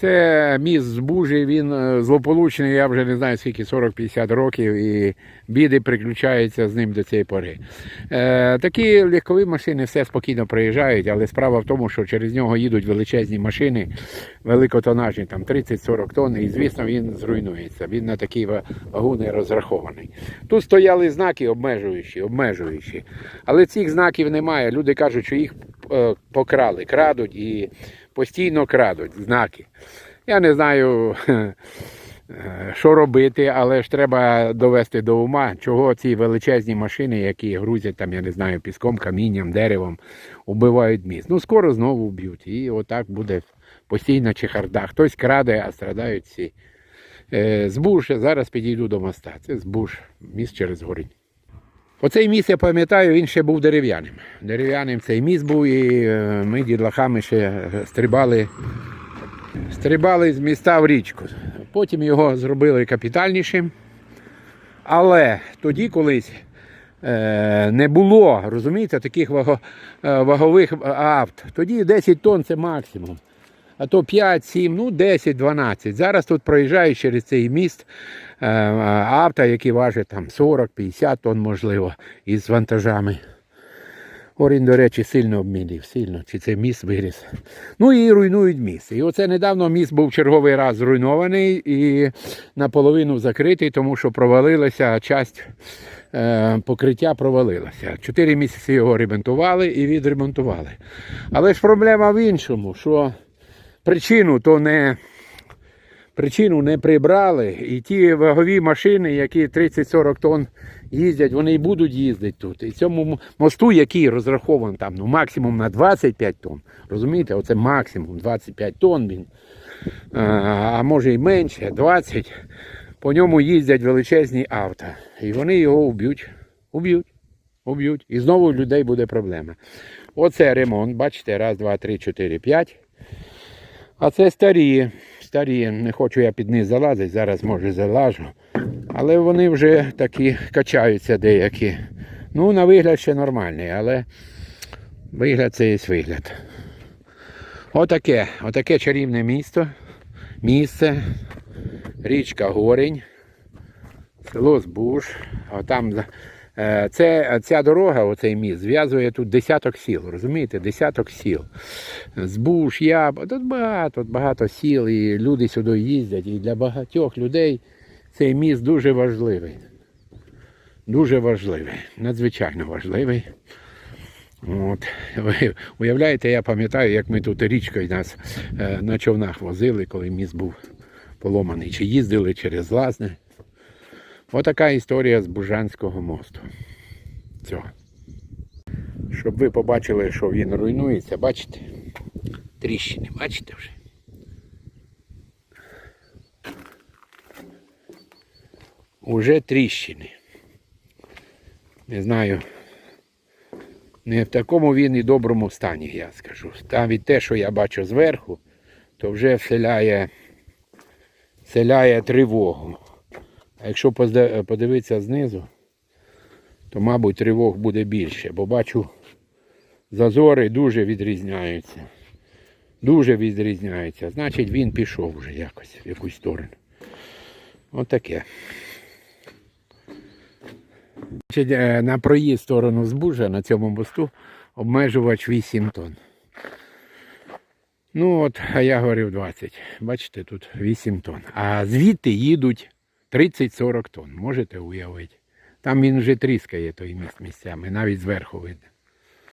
Це міст збужий, він е, злополучний, я вже не знаю скільки 40-50 років, і біди приключаються з ним до цієї пори. Е, такі легкові машини все спокійно проїжджають, але справа в тому, що через нього їдуть величезні машини, великотонажні, там 30-40 тонн, і звісно він зруйнується. Він на такі ва- вагони розрахований. Тут стояли знаки обмежуючі, обмежуючі. Але цих знаків немає. Люди кажуть, що їх покрали, крадуть і постійно крадуть знаки. Я не знаю, е, що робити, але ж треба довести до ума, чого ці величезні машини, які грузять там, я не знаю, піском, камінням, деревом, убивають міст. Ну, скоро знову вб'ють. І отак буде постійна чехарда. Хтось краде, а страдають всі. Е, Збуж, зараз підійду до моста. Це збуж, міст через горень. Оцей міст, я пам'ятаю, він ще був дерев'яним. Дерев'яним цей міст був, і е, ми дідлахами ще стрибали, стрибали з міста в річку. Потім його зробили капітальнішим. Але тоді колись е, не було, розумієте, таких е, вагових авт. Тоді 10 тонн це максимум. А то 5, 7, ну 10, 12. Зараз тут проїжджають через цей міст е, авто, які важать там 40, 50 тонн, можливо, із вантажами. Орін, до речі, сильно обмілів, сильно, чи це міст виріс. Ну і руйнують міст. І оце недавно міст був черговий раз зруйнований і наполовину закритий, тому що провалилася часть е, покриття провалилася. Чотири місяці його ремонтували і відремонтували. Але ж проблема в іншому, що причину то не. Причину не прибрали, і ті вагові машини, які 30-40 тонн їздять, вони і будуть їздити тут. І цьому мосту, який розрахований там, ну, максимум на 25 тонн. Розумієте, оце максимум 25 тонн він. А, може і менше, 20. По ньому їздять величезні авто. І вони його уб'ють. Уб'ють. Уб'ють. І знову у людей буде проблема. Оце ремонт, бачите, раз, два, три, чотири, п'ять. А це старі, старі, не хочу я під них залазити, зараз може залажу. Але вони вже такі качаються деякі. Ну, на вигляд ще нормальний, але вигляд це є вигляд. Отаке, отаке чарівне місто, місце, річка Горень, село Збуш. А там це, ця дорога, оцей міст, зв'язує тут десяток сіл, розумієте? Десяток сіл. Збуш, Яб, тут багато, багато сіл, і люди сюди їздять. І для багатьох людей цей міст дуже важливий. Дуже важливий, надзвичайно важливий. От. Ви уявляєте, я пам'ятаю, як ми тут річкою нас е, на човнах возили, коли міст був поломаний, чи їздили через Лазне. Отака історія з Бужанського мосту. Цього. Щоб ви побачили, що він руйнується, бачите? Тріщини, бачите вже? Уже тріщини. Не знаю. Не в такому він і доброму стані, я скажу. Там від те, що я бачу зверху, то вже вселяє, вселяє тривогу. А якщо подивитися знизу, то, мабуть, тривог буде більше, бо бачу, зазори дуже відрізняються. Дуже відрізняються. Значить, він пішов вже якось в якусь сторону. Отаке. Значить, е, на проїзд сторону збужа на цьому мосту обмежувач 8 тонн. Ну от, а я говорив 20. Бачите, тут 8 тонн. А звідти їдуть 30-40 тонн. Можете уявити. Там він вже тріскає той міст місцями, навіть зверху видно.